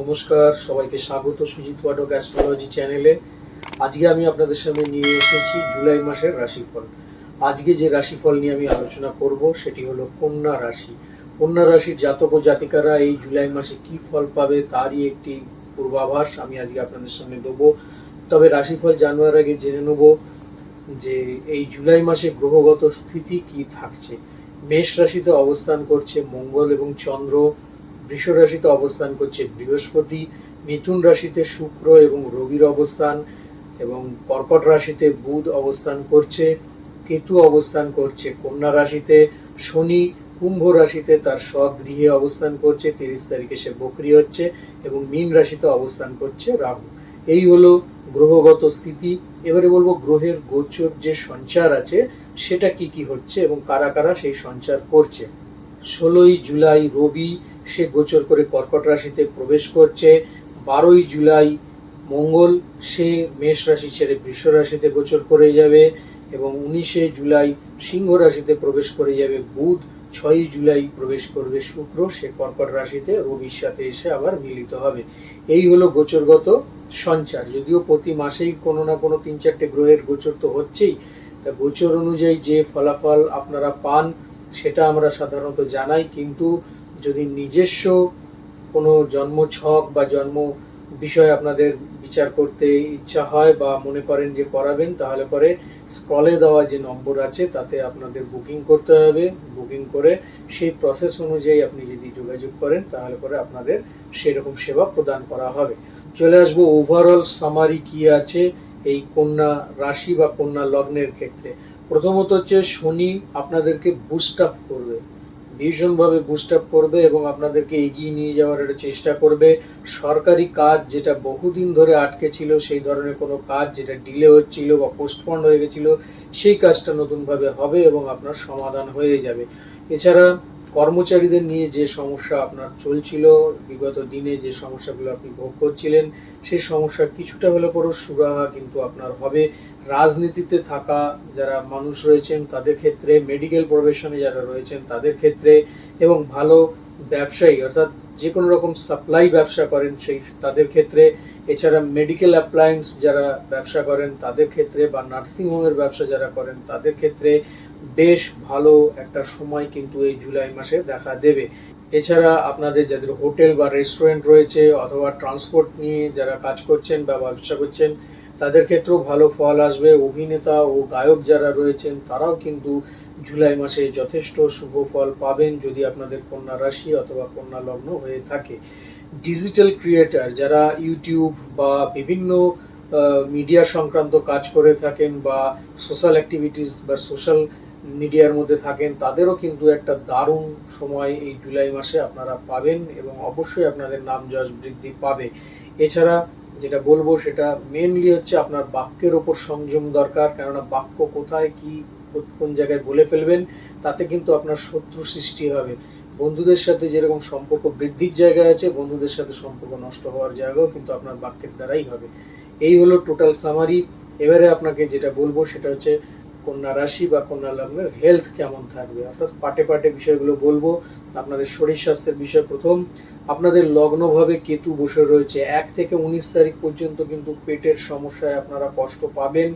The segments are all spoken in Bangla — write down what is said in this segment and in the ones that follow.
নমস্কার, সবাইকে স্বাগত সুজিত পাঠক অ্যাস্ট্রোলজি চ্যানেলে আজকে আমি আপনাদের সামনে নিয়ে এসেছি জুলাই মাসের রাশিফল। আজকে যে রাশিফল নিয়ে আমি আলোচনা করব, সেটি হলো কন্যা রাশি। কন্যা রাশির জাতক ও জাতিকারা এই জুলাই মাসে কি ফল পাবে, তারই একটি পূর্বাভাস আমি আজকে আপনাদের সামনে দেবো। তবে রাশিফল জানার আগে জেনে নেব যে এই জুলাই মাসে গ্রহগত স্থিতি কি থাকছে। মেষ রাশিতে অবস্থান করছে মঙ্গল এবং চন্দ্র। বৃষ রাশিতে অবস্থান করছে বৃহস্পতি, মিথুন রাশিতে শুক্র এবং রবির অবস্থান এবং কর্কট রাশিতে বুধ অবস্থান করছে, কেতু অবস্থান করছে, কন্যা রাশিতে শনি, কুম্ভ রাশিতে তার স্বগৃহে অবস্থান করছে, তিরিশ তারিখে সে বকরি হচ্ছে এবং মীন রাশিতে অবস্থান করছে রাহু। এই হলো গ্রহগত স্থিতি। এবারে বলব গ্রহের গোচর যে সঞ্চার আছে, সেটা কি কি হচ্ছে এবং কারা কারা সেই সঞ্চার করছে? ষোলোই জুলাই রবি সে গোচর করে কর্কট রাশিতে প্রবেশ করছে। বারোই জুলাই মঙ্গল, সে মেষ রাশি ছেড়ে বৃষ রাশিতে গোচর করে যাবে এবং উনিশে জুলাই সিংহ রাশিতে প্রবেশ করে যাবে। বুধ ছয়ই জুলাই প্রবেশ করবে। শুক্র, সে কর্কট রাশিতে, রবির সাথে এসে আবার মিলিত হবে। এই হলো গোচরগত সঞ্চার। যদিও প্রতি মাসেই কোনো না কোনো তিন চারটে গ্রহের গোচর তো হচ্ছেই, তা গোচর অনুযায়ী যে ফলাফল আপনারা পান, সেটা আমরা সাধারণত জানাই। কিন্তু যদি নিজস্ব কোনো জন্ম ছক বা জন্ম বিষয় আপনাদের বিচার করতে ইচ্ছা হয় বা মনে করেন যে করাবেন, তাহলে পরে স্ক্রলে দেওয়া যে নম্বর আছে, তাতে আপনাদের বুকিং করতে হবে। বুকিং করে সেই প্রসেস অনুযায়ী আপনি যদি যোগাযোগ করেন, তাহলে পরে আপনাদের সেরকম সেবা প্রদান করা হবে। চলে আসব ওভারঅল সামারি কি আছে এই কন্যা রাশি বা কন্যা লগ্নের ক্ষেত্রে। প্রথমত হচ্ছে শনি আপনাদেরকে বুস্ট আপ করবে। ভীষণভাবে বুস্ট আপ করবে এবং আপনাদেরকে এগিয়ে নিয়ে যাওয়ার একটা চেষ্টা করবে। সরকারি কাজ যেটা বহুদিন ধরে আটকে ছিল, সেই ধরনের কোনো কাজ যেটা ডিলে হচ্ছিল বা পোস্টপন্ড হয়ে গেছিল, সেই কাজটা নতুনভাবে হবে এবং আপনার সমাধান হয়ে যাবে। এছাড়া কর্মচারীদের নিয়ে যে সমস্যা আপনার চলছিল, বিগত দিনে যে সমস্যাগুলো আপনি ভোগ করছিলেন সেই সমস্যার কিছুটা হলে পরেও সুরাহা কিন্তু আপনার হবে। রাজনীতিতে থাকা যারা মানুষ রয়েছেন, তাদের ক্ষেত্রে মেডিকেল প্রফেশনে যারা রয়েছেন, তাদের ক্ষেত্রে এবং ভালো ব্যবসায়ী, অর্থাৎ যে কোনো রকম সাপ্লাই ব্যবসা করেন, সেই তাদের ক্ষেত্রে, এছাড়া মেডিকেল অ্যাপ্লায়েন্স যারা ব্যবসা করেন, তাদের ক্ষেত্রে বা নার্সিং হোমের ব্যবসা যারা করেন, তাদের ক্ষেত্রে বেশ ভালো একটা সময় কিন্তু এই জুলাই মাসে দেখা দেবে। এছাড়া আপনাদের যাদের হোটেল বা রেস্টুরেন্ট রয়েছে, অথবা ট্রান্সপোর্ট নিয়ে যারা কাজ করছেন বা ব্যবসা করছেন তাদের ক্ষেত্রেও ভালো ফল আসবে। অভিনেতা ও গায়ক যারা রয়েছেন, তারাও কিন্তু জুলাই মাসে যথেষ্ট শুভ ফল পাবেন যদি আপনাদের কন্যা রাশি অথবা কন্যা লগ্ন হয়ে থাকে। ডিজিটাল ক্রিয়েটার যারা ইউটিউব বা বিভিন্ন মিডিয়া সংক্রান্ত কাজ করে থাকেন বা সোশ্যাল অ্যাক্টিভিটিস বা সোশ্যাল মিডিয়ার মধ্যে থাকেন, তাদেরও কিন্তু একটা দারুণ সময় এই জুলাই মাসে আপনারা পাবেন এবং অবশ্যই আপনাদের নাম যশ বৃদ্ধি পাবে। এছাড়া যেটা বলব সেটা মেনলি হচ্ছে আপনার বাক্যের ওপর সংযম দরকার, কেননা বাক্য কোথায়, কি কোন জায়গায় বলে ফেলবেন, তাতে কিন্তু আপনার শত্রু সৃষ্টি হবে। বন্ধুদের সাথে যেরকম সম্পর্ক বৃদ্ধির জায়গা আছে, বন্ধুদের সাথে সম্পর্ক নষ্ট হওয়ার জায়গাও কিন্তু আপনার বাক্যের দ্বারাই হবে। এই হলো টোটাল সামারি এবারে আপনাকে যেটা বলব সেটা হচ্ছে কন্যা রাশি বা কন্যা লগ্নের হেলথ কেমন থাকবে? অর্থাৎ পাটে পাটে বিষয়গুলো বলব। আপনাদের শরীর স্বাস্থ্যের বিষয় প্রথম। আপনাদের লগ্নভাবে কেতু বসে রয়েছে। এক থেকে উনিশ তারিখ পর্যন্ত কিন্তু পেটের সমস্যায় আপনারা কষ্ট পাবেন।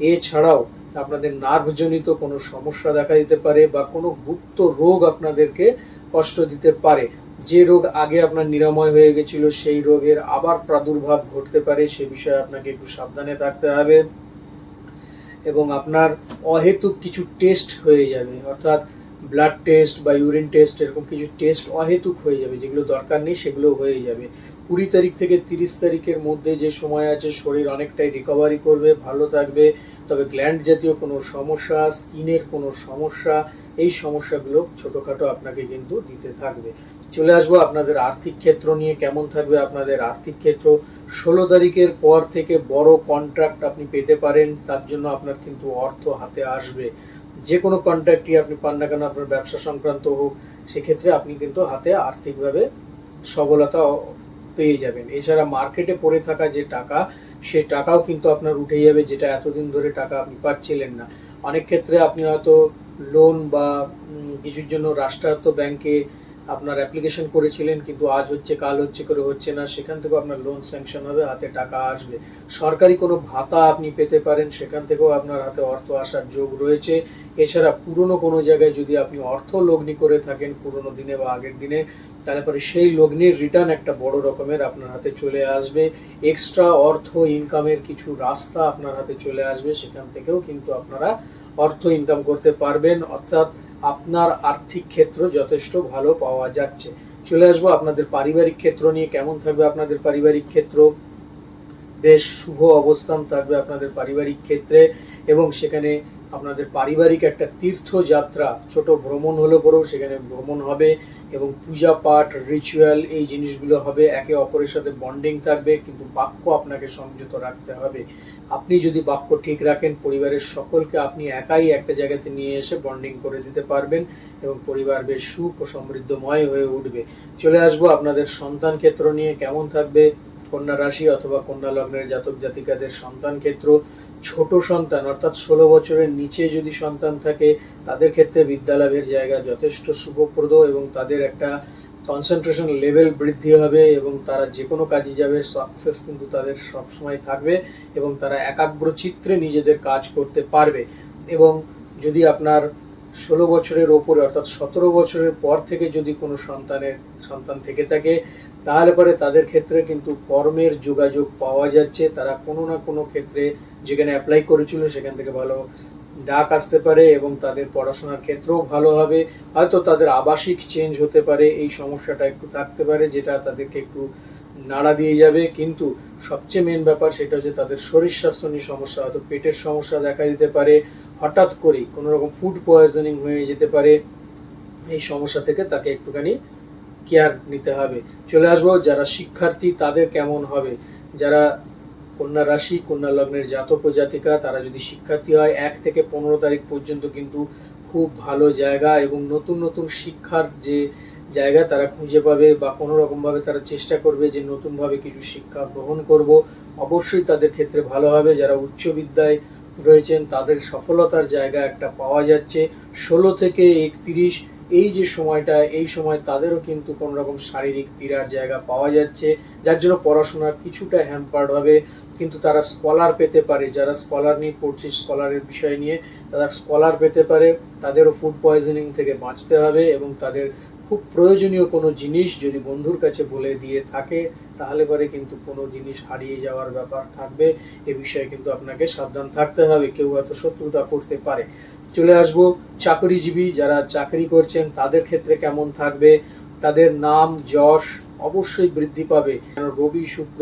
এছাড়াও আপনাদের নার্ভজনিত কোনো সমস্যা দেখা দিতে পারে বা কোনো গুপ্ত রোগ আপনাদেরকে কষ্ট দিতে পারে। যে রোগ আগে আপনার নিরাময় হয়ে গেছিল, সেই রোগের আবার প্রাদুর্ভাব ঘটতে পারে। সে বিষয়ে আপনাকে একটু সাবধানে থাকতে হবে। এবং আপনার অহেতুক কিছু টেস্ট হয়ে যাবে। অর্থাৎ ব্লাড টেস্ট বা ইউরিন টেস্ট এরকম কিছু টেস্ট অহেতুক হয়ে যাবে, যেগুলো দরকার নেই সেগুলো হয়ে যাবে। কুড়ি তারিখ থেকে তিরিশ তারিখের মধ্যে যে সময় আছে, শরীর অনেকটাই রিকভারি করবে, ভালো থাকবে। তবে গ্ল্যান্ড জাতীয় কোনো সমস্যা স্কিনের কোনো সমস্যা, এই সমস্যাগুলো ছোটোখাটো আপনাকে কিন্তু দিতে থাকবে। চলে আসব আপনাদের আর্থিক ক্ষেত্র নিয়ে, কেমন থাকবে আপনাদের আর্থিক ক্ষেত্র? ষোলো তারিখের পর থেকে বড় কন্ট্রাক্ট আপনি পেতে পারেন, তার জন্য আপনার কিন্তু অর্থ হাতে আসবে। যে কোনো কন্ট্রাক্টই আপনি পান না কেন, আপনার ব্যবসা সংক্রান্ত হোক, সেক্ষেত্রে আপনি কিন্তু হাতে আর্থিকভাবে সবলতা পেয়ে যাবেন। এছাড়া মার্কেটে পড়ে থাকা যে টাকা, সে টাকাও কিন্তু আপনার উঠে যাবে, যেটা এতদিন ধরে টাকা আপনি পাচ্ছিলেন না। অনেক ক্ষেত্রে আপনি হয়তো লোন বা কিছুর জন্য রাষ্ট্রায়ত্ত ব্যাংকে আপনার অ্যাপ্লিকেশন করেছিলেন, কিন্তু আজ হচ্ছে, কাল হচ্ছে করে হচ্ছে না, সেখান থেকেও আপনার লোন স্যাংশন হবে, হাতে টাকা আসবে। সরকারি কোনো ভাতা আপনি পেতে পারেন, সেখান থেকেও আপনার হাতে অর্থ আসার যোগ রয়েছে। এছাড়া পুরনো কোনো জায়গায় যদি আপনি অর্থ লগ্নি করে থাকেন, পুরনো দিনে বা আগের দিনে, তাহলে পরে সেই লগ্নির রিটার্ন একটা বড় রকমের আপনার হাতে চলে আসবে। এক্সট্রা অর্থ ইনকামের কিছু রাস্তা আপনার হাতে চলে আসবে, সেখান থেকেও কিন্তু আপনারা অর্থ ইনকাম করতে পারবেন। অর্থাৎ আপনার আর্থিক ক্ষেত্র যথেষ্ট ভালো পাওয়া যাচ্ছে। চলে আসব আপনাদের পারিবারিক ক্ষেত্র নিয়ে, কেমন থাকবে আপনাদের পারিবারিক ক্ষেত্র? বেশ শুভ অবস্থান থাকবে আপনাদের পারিবারিক ক্ষেত্রে এবং সেখানে আপনাদের পারিবারিক একটা তীর্থযাত্রা, ছোট ভ্রমণ হলে পরেও সেখানে ভ্রমণ হবে এবং পূজা পাঠ রিচুয়াল এই জিনিসগুলো হবে। একে অপরের সাথে বন্ডিং থাকবে, কিন্তু বাক্য আপনাকে সংযত রাখতে হবে। আপনি যদি বাক্য ঠিক রাখেন, পরিবারের সকলকে আপনি একাই একটা জায়গাতে নিয়ে এসে বন্ডিং করে দিতে পারবেন এবং পরিবার বেশ সুখ ও সমৃদ্ধময় হয়ে উঠবে। চলে আসব আপনাদের সন্তান ক্ষেত্র নিয়ে, কেমন থাকবে? কন্যা রাশি অথবা কন্যা লগ্নের জাতক জাতিকাদের সন্তান ক্ষেত্র, ছোট সন্তান অর্থাৎ ষোলো বছরের নিচে যদি সন্তান থাকে, তাদের ক্ষেত্রে বিদ্যালাভের জায়গা যথেষ্ট শুভপ্রদ এবং তাদের একটা কনসেন্ট্রেশন লেভেল বৃদ্ধি হবে এবং তারা যে কোনো কাজে যাবে সাকসেস কিন্তু তাদের সবসময় থাকবে এবং তারা একাগ্র চিত্রে নিজেদের কাজ করতে পারবে এবং যদি আপনার ষোলো বছরের ওপরে অর্থাৎ সতেরো বছরের পর থেকে যদি কোনো সন্তানের, সন্তান থেকে থাকে তাহলে পরে তাদের ক্ষেত্রে কিন্তু কর্মের যোগাযোগ পাওয়া যাচ্ছে। তারা কোনো না কোনো ক্ষেত্রে যেখানে অ্যাপ্লাই করেছিল সেখান থেকে ভালো ডাক আসতে পারে এবং তাদের পড়াশোনার ক্ষেত্রেও ভালো হবে। হয়তো তাদের আবাসিক চেঞ্জ হতে পারে, এই সমস্যাটা একটু থাকতে পারে যেটা তাদেরকে একটু নাড়া দিয়ে যাবে। কিন্তু সবচেয়ে মেন ব্যাপার সেটা হচ্ছে তাদের শরীর স্বাস্থ্য নিয়ে সমস্যা, হয়তো পেটের সমস্যা দেখা দিতে পারে। হঠাৎ করেই কোনো রকম ফুড পয়জনিং হয়ে যেতে পারে। এই সমস্যা থেকে তাকে একটুখানি কেয়ার নিতে হবে। চলে আসব, যারা শিক্ষার্থী তাদের কেমন হবে? যারা কন্যা রাশি, কন্যা লগ্নের জাতক ও জাতিকা, তারা যদি শিক্ষার্থী হয়, এক থেকে পনেরো তারিখ পর্যন্ত কিন্তু খুব ভালো জায়গা এবং নতুন নতুন শিক্ষার যে জায়গা তারা খুঁজে পাবে বা কোনো রকমভাবে তারা চেষ্টা করবে যে নতুনভাবে কিছু শিক্ষা গ্রহণ করব, অবশ্যই তাদের ক্ষেত্রে ভালো হবে। যারা উচ্চ বিদ্যায় রয়েছেন, তাদের সফলতার জায়গা একটা পাওয়া যাচ্ছে। ষোলো থেকে একত্রিশ এই যে সময়টা, এই সময় তাদেরও কিন্তু কোনো রকম শারীরিক পীড়ার জায়গা পাওয়া যাচ্ছে, যার জন্য পড়াশোনার কিছুটা হ্যাম্পার্ড হবে। কিন্তু তারা স্কলার পেতে পারে, যারা স্কলার নিয়ে পড়ছে স্কলারের বিষয় নিয়ে, তারা স্কলার পেতে পারে, তাদেরও ফুড পয়জনিং থেকে বাঁচতে হবে এবং তাদের খুব প্রয়োজনীয় কোনো জিনিস যদি বন্ধুর কাছে বলে দিয়ে থাকে, তাহলে পরে কিন্তু কোনো জিনিস হারিয়ে যাওয়ার ব্যাপার থাকবে। এ বিষয়ে কিন্তু আপনাকে সাবধান থাকতে হবে, কেউ হয়তো শত্রুতা করতে পারে। চলে আসব। চাকরিজীবী যারা চাকরি করছেন, তাদের ক্ষেত্রে কেমন থাকবে? তাদের নাম, যশ অবশ্যই বৃদ্ধি পাবে। রবি, শুক্র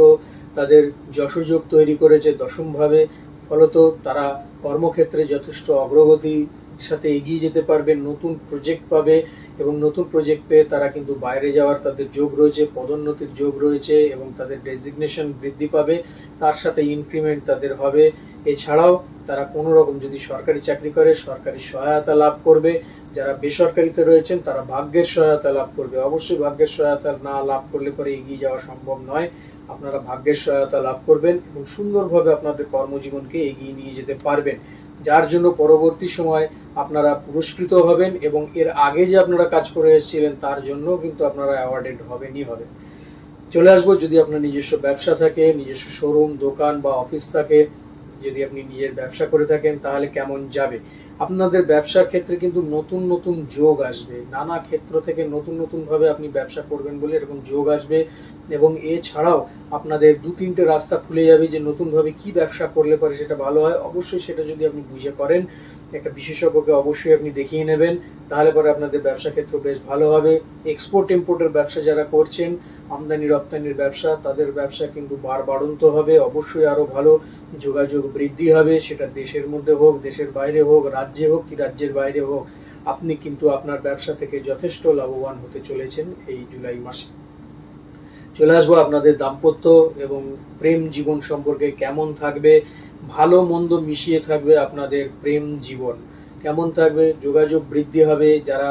তাদের যশযোগ তৈরি করেছে দশমভাবে ফলত তারা কর্মক্ষেত্রে যথেষ্ট অগ্রগতি সাথে এগিয়ে যেতে পারবে, নতুন প্রজেক্ট পাবে এবং নতুন প্রজেক্ট পেয়ে তারা কিন্তু বাইরে যাওয়ার তাদের যোগ রয়েছে, পদোন্নতির যোগ রয়েছে এবং তাদের ডেজিগনেশন বৃদ্ধি পাবে। তার সাথে ইনক্রিমেন্ট তাদের হবে। এছাড়াও তারা কোনো রকম যদি সরকারি চাকরি করে, সরকারি সহায়তা লাভ করবে। যারা বেসরকারিতে রয়েছেন, তারা ভাগ্যের সহায়তা লাভ করবে। অবশ্যই ভাগ্যের সহায়তা না লাভ করলে পরে এগিয়ে যাওয়া সম্ভব নয়। আপনারা ভাগ্যের সহায়তা লাভ করবেন এবং সুন্দরভাবে আপনাদের কর্মজীবনকে এগিয়ে নিয়ে যেতে পারবেন। যার জন্য পরবর্তী সময় আপনারা পুরস্কৃত হবেন এবং এর আগে যে আপনারা কাজ করে এসেছিলেন, তার জন্য কিন্তু আপনারা অ্যাওয়ার্ডেড হবেনই হবেন। চলে আসব, যদি আপনার নিজস্ব ব্যবসা থাকে, নিজস্ব শোরুম দোকান বা অফিস থাকে যদি আপনি নিজের ব্যবসা করে থাকেন, তাহলে কেমন যাবে? আপনাদের ব্যবসার ক্ষেত্রে কিন্তু নতুন নতুন যোগ আসবে। নানা ক্ষেত্র থেকে নতুন নতুন ভাবে আপনি ব্যবসা করবেন বলে এরকম যোগ আসবে। এবং এছাড়াও আপনাদের দু, তিনটে রাস্তা খুলে যাবে যে নতুনভাবে কি ব্যবসা করলে পরে সেটা ভালো হয়। অবশ্যই সেটা যদি আপনি বুঝে করেন একটা বিশেষজ্ঞকে অবশ্যই আপনি দেখিয়ে নেবেন, তাহলে পরে আপনাদের ব্যবসা ক্ষেত্র বেশ ভালো হবে। এক্সপোর্ট ইম্পোর্টের ব্যবসা যারা করছেন, আমদানি, রপ্তানির ব্যবসা, তাদের ব্যবসা কিন্তু বাড়ন্ত হবে, অবশ্যই আরও ভালো। যোগাযোগ বৃদ্ধি হবে, সেটা দেশের মধ্যে হোক, দেশের বাইরে হোক, রাজ্যে হোক কি রাজ্যের বাইরে হোক, আপনি কিন্তু আপনার ব্যবসা থেকে যথেষ্ট লাভবান হতে চলেছেন এই জুলাই মাসে। চলে আসব আপনাদের দাম্পত্য এবং প্রেম জীবন সম্পর্কে। কেমন থাকবে? ভালো মন্দ মিশিয়ে থাকবে আপনাদের প্রেম জীবন। কেমন থাকবে? যোগাযোগ বৃদ্ধি হবে। যারা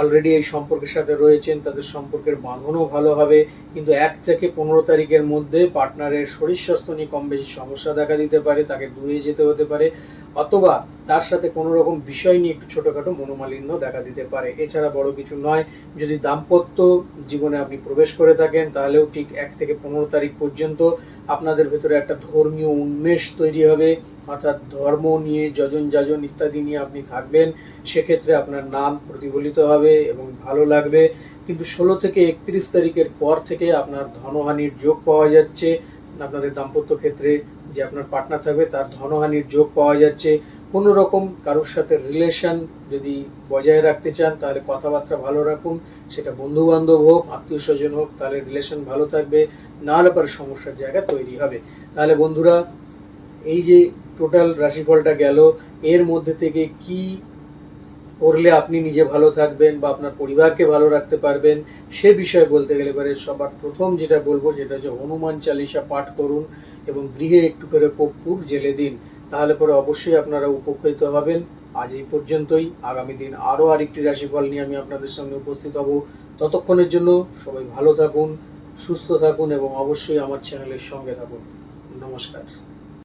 অলরেডি এই সম্পর্কের সাথে রয়েছেন, তাদের সম্পর্কের বাঁধনও ভালো হবে। কিন্তু এক থেকে পনেরো তারিখের মধ্যে পার্টনারের শরীর স্বাস্থ্য নিয়ে কম বেশি সমস্যা দেখা দিতে পারে, তাকে দূরে যেতে হতে পারে। অথবা তার সাথে কোনো রকম বিষয় নিয়ে একটু ছোটোখাটো মনোমালিন্য দেখা দিতে পারে। এছাড়া বড় কিছু নয়, যদি দাম্পত্য জীবনে আপনি প্রবেশ করে থাকেন, তাহলেও ঠিক এক থেকে পনেরো তারিখ পর্যন্ত আপনাদের ভেতরে একটা ধর্মীয় উন্মেষ তৈরি হবে। অর্থাৎ ধর্ম নিয়ে যজন যাজন ইত্যাদি নিয়ে আপনি থাকবেন, সেক্ষেত্রে আপনার নাম প্রতিফলিত হবে এবং ভালো লাগবে। কিন্তু ষোলো থেকে একত্রিশ তারিখের পর থেকে আপনার ধনহানির যোগ পাওয়া যাচ্ছে। আপনাদের দাম্পত্য ক্ষেত্রে যে আপনার পার্টনার থাকবে, তার ধনহানির যোগ পাওয়া যাচ্ছে। কোনো রকম কারোর সাথে রিলেশন যদি বজায় রাখতে চান, তাহলে কথাবার্তা ভালো রাখুন। সেটা বন্ধু বান্ধব হোক আত্মীয় স্বজন হোক, তাহলে রিলেশন ভালো থাকবে। না হলে পরে সমস্যার জায়গা তৈরি হবে। তাহলে বন্ধুরা, এই যে টোটাল রাশিফলটা গেল, এর মধ্যে থেকে কি করলে আপনি নিজে ভালো থাকবেন বা আপনার পরিবারকে ভালো রাখতে পারবেন, সে বিষয়ে বলতে গেলে এবারে সবার প্রথম যেটা বলব সেটা হচ্ছে হনুমান চালিসা পাঠ করুন এবং গৃহে একটু করে কর্পূর জেলে দিন। তাহলে পরে অবশ্যই আপনারা উপকৃত হবেন। আজ এই পর্যন্তই। আগামী দিন আরও আরেকটি রাশিফল নিয়ে আমি আপনাদের সামনে উপস্থিত হব। ততক্ষণের জন্য সবাই ভালো থাকুন, সুস্থ থাকুন এবং অবশ্যই আমার চ্যানেলের সঙ্গে থাকুন। নমস্কার।